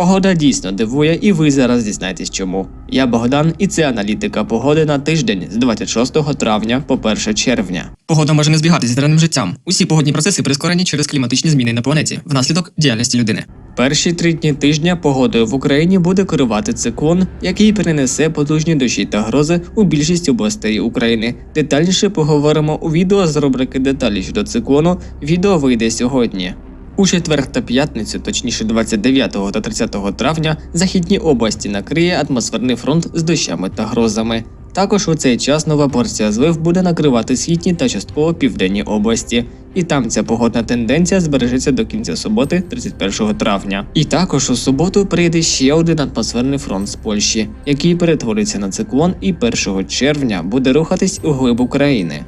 Погода дійсно дивує, і ви зараз дізнаєтесь чому. Я Богдан, і це аналітика погоди на тиждень з 26 травня по 1 червня. Погода може не збігатися з реальним життям. Усі погодні процеси прискорені через кліматичні зміни на планеті внаслідок діяльності людини. Перші три дні тижня погодою в Україні буде керувати циклон, який перенесе потужні дощі та грози у більшість областей України. Детальніше поговоримо у відео з рубрики Деталі щодо циклону. Відео вийде сьогодні. У четвер та п'ятницю, точніше 29 та 30 травня, західні області накриє атмосферний фронт з дощами та грозами. Також у цей час нова порція злив буде накривати східні та частково південні області, і там ця погодна тенденція збережеться до кінця суботи, 31 травня. І також у суботу прийде ще один атмосферний фронт з Польщі, який перетвориться на циклон і 1 червня буде рухатись у глиб України.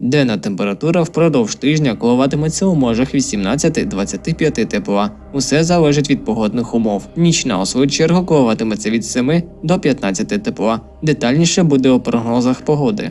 Денна температура впродовж тижня коливатиметься у межах 18-25 тепла. Усе залежить від погодних умов. Нічна у свою чергу коливатиметься від 7 до 15 тепла. Детальніше буде у прогнозах погоди.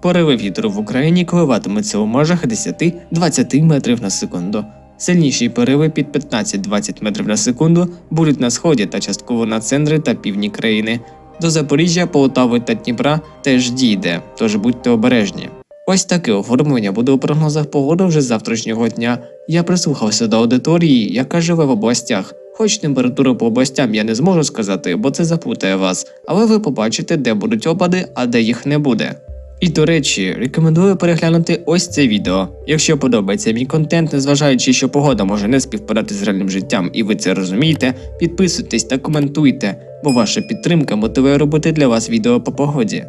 Пориви вітру в Україні коливатимуться у межах 10-20 метрів на секунду. Сильніші пориви під 15-20 метрів на секунду будуть на сході та частково на центрі та півдні країни. До Запоріжжя, Полтави та Дніпра теж дійде, тож будьте обережні. Ось таке оформлення буде у прогнозах погоди вже завтрашнього дня. Я прислухався до аудиторії, яка живе в областях. Хоч температуру по областям я не зможу сказати, бо це заплутає вас, але ви побачите, де будуть опади, а де їх не буде. І до речі, рекомендую переглянути ось це відео. Якщо подобається мій контент, незважаючи, що погода може не співпадати з реальним життям, і ви це розумієте, підписуйтесь та коментуйте, бо ваша підтримка мотивує робити для вас відео по погоді.